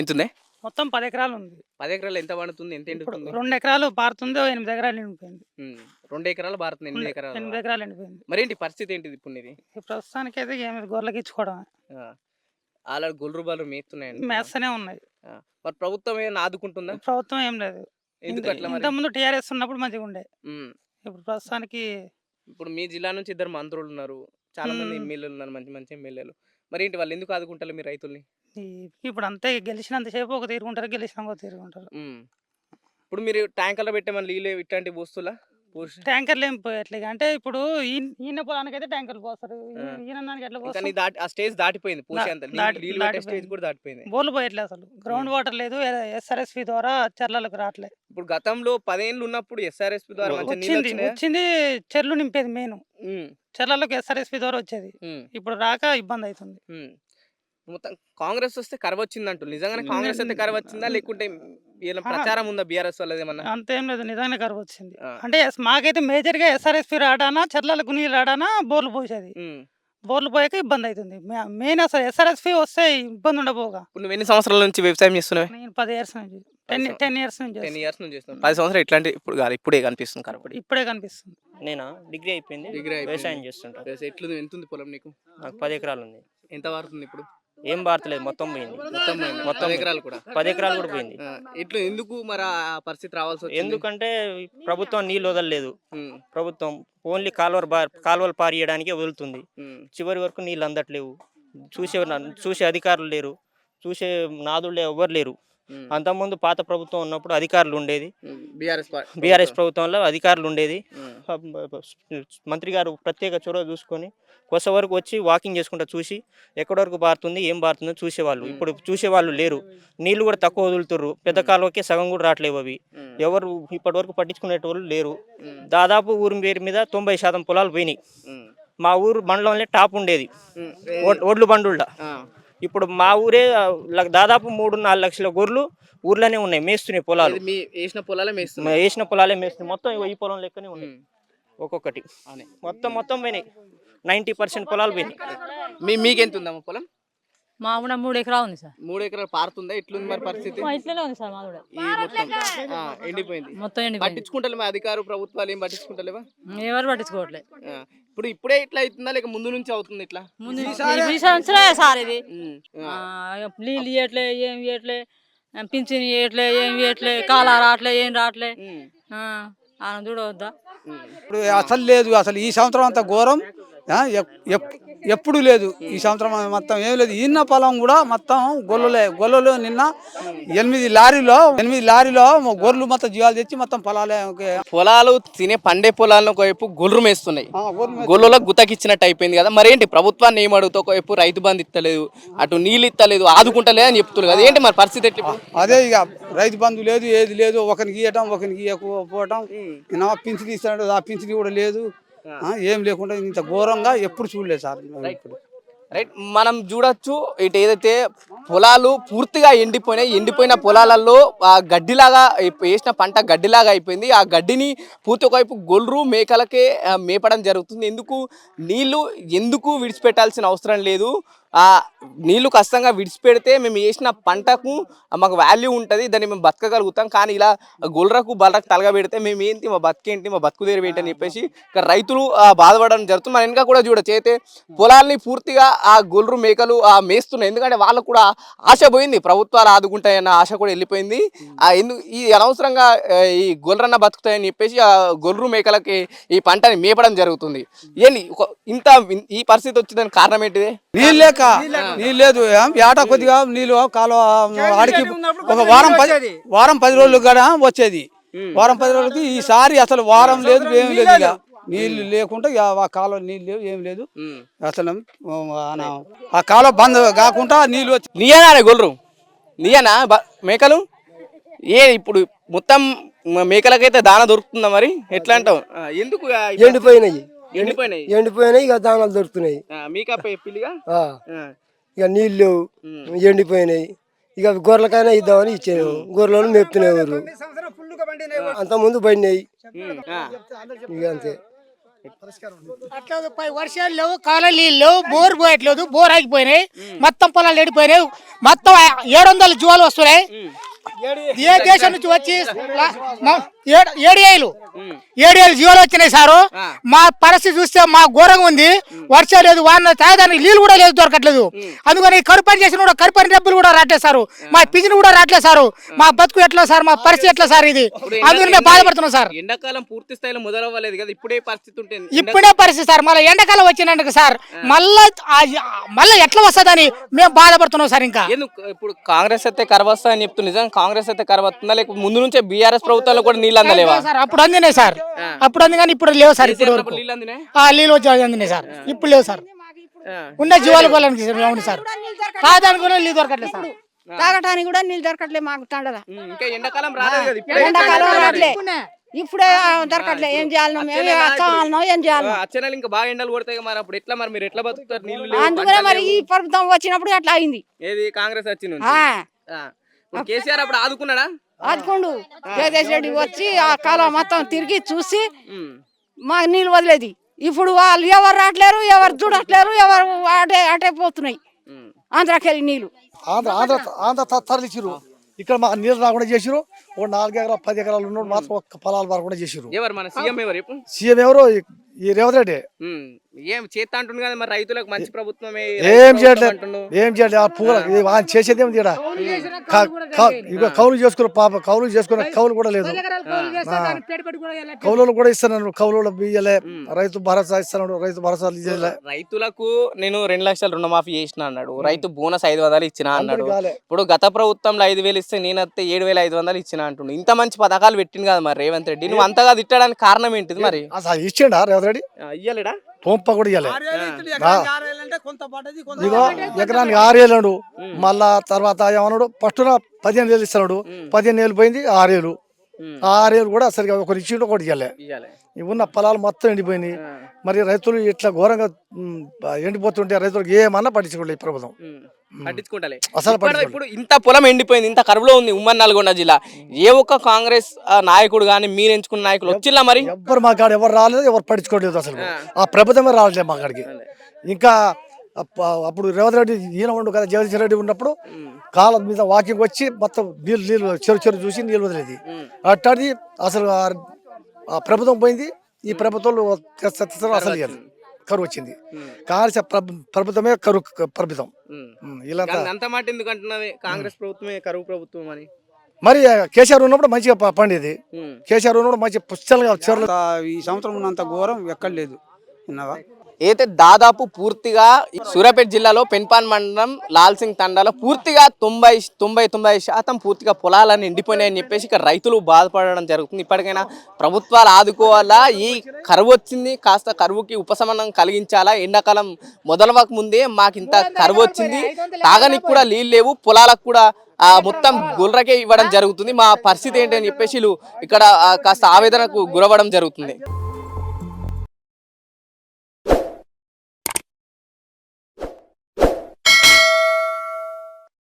ఎంతుంది? మొత్తం పది ఎకరాలు ఉంది. పది ఎకరాలు ఎంత పండుతుంది? ఎంత ఎండుతుంది? రెండు ఎకరాలు పారుతుంది ఎనిమిది ఎకరాలు ఎండిపోయింది. రెండు ఎకరాలు భారత్ ఎనిమిది ఎనిమిది ఎకరాలు. ఎకరాలు ఎండిపోయింది. మరేంటి పరిస్థితి ఏంటిది ఇప్పుడు ఇది ప్రస్తుతానికి అయితే ఏమి గొర్రెలకి ఇచ్చుకోవడం అలా గొల్లు బాలు మేస్తున్నాయండి. మేస్తనే ఉన్నాయి. మరి ప్రభుత్వం ఏమైనా ఆదుకుంటుందా? ప్రభుత్వం ఏం లేదు. ఇంత ముందు టీఆర్ఎస్ ఉన్నప్పుడు మంచిగా ఉండే. ఇప్పుడు ప్రస్తుతానికి ఇప్పుడు మీ జిల్లా నుంచి ఇద్దరు మంత్రులు ఉన్నారు. చాలా మంది మ్మ్. ఎమ్మెల్యేలు ఉన్నారు మంచి మంచి ఎమ్మెల్యేలు. మరి ఏంటి వాళ్ళు ఎందుకు ఆదుకుంటారు మీ రైతుల్ని? ఈ- ఇప్పుడు అంతే గెలిచినంతసేపు ఒక తీరుగుంటారు గెలిచినాక ఒక తీరుగుంటారు ఉమ్. ఇప్పుడు మీరు ట్యాంకర్లో పెట్టే నీళ్ళు ఇట్లాంటి వస్తువులా? పోసి ట్యాంకర్లు ఏం పోయట్లేదు. అంటే ఇప్పుడు ఈయన ఈయన పొలానికి అయితే ట్యాంకర్లు పోస్తారు. ఈ-. ఈయన దానికి ఎట్లా ఇంకా పోస్తారు దాటి ఆ స్టేజ్ దాటిపోయింది పోసే అంత నీళ్ళు- దాటి- నీళ్ళు పెట్టే స్టేజ్ దాటిపోయింది. కూడా దాటిపోయింది. బోర్లు పోయట్లేదు అసలు. గ్రౌండ్ వాటర్ లేదు ఎస్ఆర్ఎస్పి ద్వారా చర్లలకు రావట్లేదు ఇప్పుడు గతంలో పదేళ్ళు ఉన్నప్పుడు ఎస్ఆర్ఎస్పి ద్వారా మంచి నీళ్ళు వచ్చింది వచ్చినాయా? వచ్చింది చెర్లు నింపేది మెయిన్. ఉమ్, చెర్లలకు ఎస్ఆర్ఎస్పి ద్వారా వచ్చేది. ఉమ్, ఇప్పుడు రాక ఇబ్బంది అవుతుంది. ఉమ్. మొత్తం కాంగ్రెస్ వస్తే కరవ వచ్చిందంటు నిజంగానే కాంగ్రెస్ అయితే కరవ వచ్చిందా లేకుంటే వీళ్ళ. ప్రచారం ఉందా బీఆర్ఎస్ వాళ్ళది ఏమన్నా? అంతేం లేదు. నిజంగానే కరువు వచ్చింది. అంటే మాకైతే మేజర్గా ఎస్ఆర్ఎస్పి రాడానా చెర్లకు నీళ్ళు రాడానా బోర్లు పోసేది. బోర్లు పోయాక ఇబ్బంది అవుతుంది మెయిన్ అసలు ఎస్ఆర్ఎస్పి వస్తే ఇబ్బంది ఉండబోగా. నువ్వు ఎన్ని సంవత్సరాల నుంచి వ్యవసాయం చేస్తున్నావు? నేను పది ఇయర్స్ నుంచి టెన్ సంవత్సరాలు. టెన్ ఇయర్స్ నుంచి టెన్ చేస్తున్నా. ఇయర్స్ నుంచి చేస్తున్నావు. పది సంవత్సరాలు ఇట్లాంటి ఇప్పుడు కాదు ఇప్పుడే కనిపిస్తుంది కరెక్ట్ ఇప్పుడే కనిపిస్తుంది. నేనా? డిగ్రీ అయిపోయింది. డిగ్రీ. వ్యవసాయం చేస్తుంటా. ఎట్లు ఎంత ఉంది పొలం నీకు? నాకు పది ఎకరాలు ఉంది. ఎంత వాడుతుంది ఇప్పుడు? ఏం భారతలేదు మొత్తం పోయింది. మొత్తం పోయిందా? మొత్తం ఎకరాలు కూడా. పది ఎకరాలు కూడా పోయింది. ఇట్లా ఎందుకు మరి ఆ పరిస్థితి రావాల్సి ఎందుకంటే ప్రభుత్వం నీళ్ళు వదలలేదు. ప్రభుత్వం ఓన్లీ కాలువలు కాలువలు పారియడానికే వదులుతుంది. చివరి వరకు నీళ్ళు అందట్లేవు. చూసే చూసే అధికారులు లేరు. చూసే నాదుళ్ళు ఎవ్వరు లేరు. అంతకుముందు పాత ప్రభుత్వం ఉన్నప్పుడు అధికారులు ఉండేది. బీఆర్ఎస్ ప్రభుత్వంలో అధికారులు ఉండేది. మంత్రి గారు ప్రత్యేక చొరవ చూసుకొని కొస వరకు వచ్చి వాకింగ్ చేసుకుంటా చూసి ఎక్కడి వరకు బారుతుంది ఏం బారుతుందో చూసేవాళ్ళు. ఇప్పుడు చూసేవాళ్ళు లేరు. నీళ్ళు కూడా తక్కువ వదులుతుర్రు. పెద్ద కాలువకే సగం కూడా రావట్లేవు అవి. ఎవరు ఇప్పటి వరకు పట్టించుకునేటోళ్ళు లేరు. దాదాపు ఊరి పేరు మీద తొంభై శాతం పొలాలు పోయినాయి. మా ఊరు బండ్లోనే టాప్ ఉండేది. ఒడ్లు బండుళ్ళ ఇప్పుడు మా ఊరే దాదాపు మూడు నాలుగు లక్షల గొర్రెలు ఊర్లోనే ఉన్నాయి మేస్తున్నాయి పొలాలు. వేసిన పొలాలే మ- మేస్తుంది వేసిన పొలాలే మేస్తున్నాయి. మొత్తం ఈ పొలం లెక్కనే ఉన్నాయి. ఒక్కొక్కటి. మొత్తం మొత్తం పోయినాయి. నైంటీ పర్సెంట్ పొలాలు పోయినాయి. మీ మీకెంత ఉందమ్మా పొలం? మా కూడా మూడు ఎకరాలు ఉంది సార్. మూడు ఎకరాలు పారుతుందా? ఎట్లుంది మరి పరిస్థితి? మా ఇట్లనే ఉంది సార్ మా కూడా ఈ మొత్తం. ఆ, ఎండిపోయింది. మొత్తం ఎండిపోయింది. పట్టించుకుంటలే మా అధికారు ప్రభుత్వాలు ఏం పట్టించుకుంటలేవా? ఎవరు పట్టించుకోవట్లే. ఆ, ఇప్పుడు ఇప్పుడే ఇట్లా అవుతుందా? లేక ముందు నుంచి అవుతుంది ఇట్లా? ముందు ఈ సంవత్సరమే సార్ ఇది. ఉమ్, ఆ, ఆ, నీళ్ళు ఇవ్వట్లే ఏం ఇవ్వట్లే పింఛన్ ఇవ్వట్లే ఏం ఇవ్వట్లే కాలా రావట్లే ఏం రావట్లే. ఉమ్, ఆ, ఆయన చూడవద్దా ఉమ్. ఇప్పుడు అసలు లేదు అసలు ఈ సంవత్సరం అంత ఘోరం. ఆ, ఎప్పుడు లేదు ఈ సంవత్సరం మొత్తం ఏం లేదు. ఈన్న పొలం కూడా మొత్తం గొల్లలే గొల్లలు నిన్న ఎనిమిది లారీలో ఎనిమిది లారీలో గొర్రెలు మొత్తం జీవాలు తెచ్చి మొత్తం పొలాలే పొలాలు తినే పండే పొలాలను ఒకవైపు మేస్తున్నాయి. గొర్రెలు మేత- గొల్లులకు గుతకిచ్చినట్టు అయిపోయింది కదా. మరేంటి ప్రభుత్వాన్ని ఏం అడుగుతా? ఒకవైపు రైతు బంధు ఇస్తలేదు అటు నీళ్ళు ఇస్తలేదు ఆదుకుంటలేదు అని చెప్తున్నారు కదా. ఏంటి మరి పరిస్థితి ఎట్లా? అదే ఇక రైతు బంధు లేదు ఏది లేదు ఒకరికి ఇవ్వటం ఒకరికి ఇవ్వకపోవటం పింఛన్ ఇస్తాడు ఆ పింఛన్ కూడా లేదు. ఏం లేకుండా ఇంత ఘోరంగా ఎప్పుడు చూడలేదు సార్. ఇప్పుడు రైట్? మనం చూడొచ్చు ఇటు ఏదైతే పొలాలు పూర్తిగా ఎండిపోయినాయి ఎండిపోయిన పొలాలలో ఆ గడ్డిలాగా వేసిన పంట గడ్డిలాగా అయిపోయింది. ఆ గడ్డిని పూర్తి ఒకవైపు గొల్లు మేకలకే మేపడం జరుగుతుంది. ఎందుకు? నీళ్ళు ఎందుకు విడిచిపెట్టాల్సిన అవసరం లేదు. ఆ నీళ్ళు కష్టంగా విడిచిపెడితే మేము వేసిన పంటకు మాకు వాల్యూ ఉంటుంది దాన్ని మేము బతకగలుగుతాం. కానీ ఇలా గొల్రకు బలరకు తలగబెడితే మేము ఏంటి మా బతికేంటి మా బతుకు దేరు ఏంటి అని చెప్పేసి ఇక్కడ రైతులు బాధపడడం జరుగుతుంది. మన వెనుక కూడా చూడొచ్చు. అయితే పొలాల్ని పూర్తిగా ఆ గొల్లు మేకలు ఆ మేస్తున్నాయి ఎందుకంటే వాళ్ళకు కూడా ఆశ పోయింది. ప్రభుత్వాలు ఆదుకుంటాయన్న ఆశ కూడా వెళ్ళిపోయింది. ఆ ఎందు ఈ అనవసరంగా ఈ గొర్రెన్న బతుకుతాయని చెప్పేసి ఆ గొర్రెలు మేకలకి ఈ పంటని మేపడం జరుగుతుంది. ఏంటి ఇంత ఈ పరిస్థితి వచ్చిందని కారణం ఏంటిది? నీళ్ళు లేక నీళ్ళు లేదు. ఏట కొద్దిగా నీళ్ళు కాలువ ఆడికి ఒక వారం పది వారం పది రోజులు కూడా వచ్చేది. వారం పది రోజులకి ఈసారి అసలు వారం లేదు ఏం లేదు ఇక. నీళ్ళు లేకుండా ఇక ఆ కాలువ నీళ్ళు లేవు ఏం లేదు. అసలు ఆ, కాలువ బంద్ కాకుండా నీళ్ళు వచ్చి నీయనా గొల్లు నీయనా బ- మేకలు? ఏ ఇప్పుడు మొత్తం మేకలకైతే దాన దొరుకుతుందా మరి? ఎట్లా అంటావు? ఎందుకు ఎండిపోయినాయి. ఎండిపోయినాయి. ఎండిపోయినాయి ఇక దానాలు దొరుకుతున్నాయి. మీకా పిల్లిగా? ఇక నీళ్ళు. ఎండిపోయినాయి. ఇక గొర్రెలకైనా ఇద్దామని ఇచ్చాను గొర్రెలను మేపుతున్నాయి అంత ముందు పడినాయి. ఇక అంతే. అట్లా పై వర్షాలు లేవు కాలం నీళ్ళు లేవు బోర్ పోయట్లేదు బోర్ ఆగిపోయినాయి. మొత్తం పొలాలు ఎండిపోయినాయి. మొత్తం ఏడు వందల జువాలు వస్తున్నాయి. ఏ దేశం నుంచి వచ్చి లా- మ- ఏడు- ఏడిఏలు ఏడిఏలు జీవాలు వచ్చినాయి సారు. మా పరిస్థితి చూస్తే మా ఘోరంగా ఉంది. వర్షం లేదు వాన తాగడానికి నీళ్ళు కూడా లేదు దొరకట్లేదు. అందుకని కరువు పని చేసిన కూడా కరువు పని డబ్బులు కూడా రావట్లేదు సారు. మా పిజిని కూడా రావట్లేదు సారు. మా బతుకు ఎట్లా సార్? మా పరిస్థితి ఎట్లా సార్ ఇది? అందుకని మేము బాధపడుతున్నాం సార్. ఎండాకాలం పూర్తి స్థాయిలో మొదలవ్వలేదు కదా ఇప్పుడే పరిస్థితి ఉంటుంది ఇప్పుడే పరిస్థితి సార్. మళ్ళీ ఎండాకాలం వచ్చినందుకు సార్. మళ్ళా మళ్ళా ఎట్లా వస్తుందని మేము బాధపడుతున్నాం సార్ ఇంకా. ఇప్పుడు కాంగ్రెస్ అయితే కరవస్తా అని చెప్తుంది నిజం కాంగ్రెస్ అయితే కరవస్తుందా లేకపోతే ముందు నుంచే బీఆర్ఎస్ ప్రభుత్వంలో కూడా నీళ్ళు అందలేవా సార్ అప్పుడు అందినాయి సార్. అప్పుడు అంది కానీ ఇప్పుడు లేవు సార్ ఇప్పుడు వరకు. నీళ్ళు వచ్చి అందినాయి సార్. ఇప్పుడు లేవు సార్. ఉన్న జీవాలు పోలానికి సార్ అవును సార్. కూడా నీళ్ళు దొరకట్లేదు సార్. తాగటానికి కూడా నీళ్ళు దొరకట్లే మాకు తండల ఉమ్, ఇంకా ఎండాకాలం రాలేదు కదా ఇప్పుడే? దొరకట్లే. ఏం చేయాలనో మేము కావాలనో ఏం చేయాలనో. ఇంకా బాగా ఎండలు కొడతాయి మరి. అప్పుడు ఎట్లా మరి? మీరు ఎట్లా బతుకుతారు? నీళ్ళు లేవు, అందుకనే మరి ఈ. ప్రభుత్వం వచ్చినప్పుడు అట్లా అయింది. ఏది? కాంగ్రెస్ వచ్చింది. కేసీఆర్ అప్పుడు ఆదుకున్నాడా? ఆదుకోండు. జగదీష్ రెడ్డి వచ్చి ఆ కాలం మొత్తం తిరిగి చూసి మాకు నీళ్ళు వదిలేది. ఇప్పుడు వాళ్ళు ఎవరు రావట్లేరు ఎవరు చూడట్లేరు ఎవరు అటే అటే పోతున్నాయి. ఆంధ్రాకెళ్ళి నీళ్ళు. ఆంధ్ర ఆంధ్ర ఆంధ్ర త- తరలిచ్చిర్రు. ఇక్కడ మాకు నీళ్ళు రాకుండా చేసిరు ఒక నాలుగు ఎకరాలు పది ఎకరాలు ఉన్నోడు మాత్రం ఒక్క పొలాలు రాకుండా చేసిరు ఎవరు మన సీఎం ఎవరు చెప్పు? సీఎం ఎవరు ఈ- రేవంత్ రెడ్డి? ఏం చేస్తా అంటుండు కదా మరి రైతులకు మంచి ప్రభుత్వమే ఏం చేయట్లేదు అంటుండు. ఏం చేయట్లేదు ఆ పూల చేసేది ఏమి తీయడా ఇక కౌలు చేసుకున్న పాప కౌలు చేసుకున్న కౌలు కూడా లేదు. కౌలు కూడా ఇస్తున్నాను కౌలు బియ్యలే రైతు భరోసా ఇస్తున్నాడు రైతు భరోసా రైతులకు నేను రెండు లక్షలు రుణమాఫీ చేసిన అన్నాడు. రైతు బోనస్ ఐదు వందలు ఇచ్చిన అన్నాడు. ఇప్పుడు గత ప్రభుత్వంలో ఐదు వేలు ఇస్తే నేనైతే ఏడు వేల ఐదు వందలు ఇచ్చిన అంటుండు. ఇంత మంచి పథకాలు పెట్టింది కదా మరి రేవంత్ రెడ్డి. నువ్వు అంతగా తిట్టడానికి కారణం ఏంటిది మరి? అసలు ఇచ్చిండా రెడ్డి ఇయ్యలేడా? తోంప కూడా ఇయ్యలే. ఇగో ఎకరానికి మళ్ళా తర్వాత ఏమన్నాడు? ఫస్ట్ పదిహేను వేలు ఇస్తున్నాడు పదిహేను వేలు పోయింది ఆరేళ్ళు ఆ ఆరేళ్ళు కూడా సరిగా ఒకరు ఇచ్చిండు ఒకటి ఇయ్యాలి. ఉన్న పొలాలు మొత్తం ఎండిపోయినాయి. మరి రైతులు ఇట్లా ఘోరంగా ఎండిపోతుంటే రైతులకు ఏమన్నా పట్టించుకోలేదు ఈ ప్రభుత్వం. పట్టించుకుంటలే. అసలు ఇప్పుడు ఇంత పొలం ఎండిపోయింది ఇంత కరువులో ఉంది ఉమ్మడి నల్గొండ జిల్లా. ఏ ఒక్క కాంగ్రెస్ నాయకుడు కానీ మీరు ఎంచుకున్న నాయకులు వచ్చిల్లా మరి? ఎవ్వరు మా కాడ ఎవరు రాలేదు ఎవరు పట్టించుకోలేదు అసలు. ఆ. ప్రభుత్వమే రావట్లేదు మా కాడికి. ఇంకా అప్ప- అప్పుడు రేవంత్ రెడ్డి ఈయన ఉండు కదా జగదీశ్వర రెడ్డి ఉన్నప్పుడు కాలం మీద వాకింగ్ వచ్చి మొత్తం నీళ్ళు నీళ్ళు చెరు చెరు చూసి నీళ్ళు వదిలేది. అట్టాది అసలు ప్రభుత్వం పోయింది ఈ తెస్త- అసలు. కరువు వచ్చింది. ప్రభు- ప్రభుత్వమే కరువు ప్రభుత్వం వీళ్ళంతా అంత మాట ఎందుకు అంటున్నది కాంగ్రెస్ ప్రభుత్వమే కరువు ప్రభుత్వం అని. మరి కేసీఆర్ ఉన్నప్పుడు మంచిగా పండేది. కేసీఆర్ ఉన్నప్పుడు మంచి పుస్తకాలుగా ఈ సంవత్సరం ఉన్నంత ఘోరం ఎక్కడ లేదు. విన్నావా? అయితే దాదాపు పూర్తిగా సూర్యాపేట జిల్లాలో పెన్పాన్ మండలం లాల్ సింగ్ తండాలో పూర్తిగా తొంభై తొంభై తొంభై శాతం పూర్తిగా పొలాలన్నీ ఎండిపోయినాయని చెప్పేసి ఇక్కడ రైతులు బాధపడడం జరుగుతుంది. ఇప్పటికైనా ప్రభుత్వాలు ఆదుకోవాలా? ఈ కరువు వచ్చింది కాస్త కరువుకి ఉపశమనం కలిగించాలా? ఎండాకాలం మొదలవక ముందే మాకు ఇంత కరువు వచ్చింది. తాగనికి కూడా నీళ్ళు లేవు పొలాలకు కూడా మొత్తం గుర్రకే ఇవ్వడం జరుగుతుంది. మా పరిస్థితి ఏంటి అని చెప్పేసి ఇక్కడ కాస్త ఆవేదనకు గురవ్వడం జరుగుతుంది.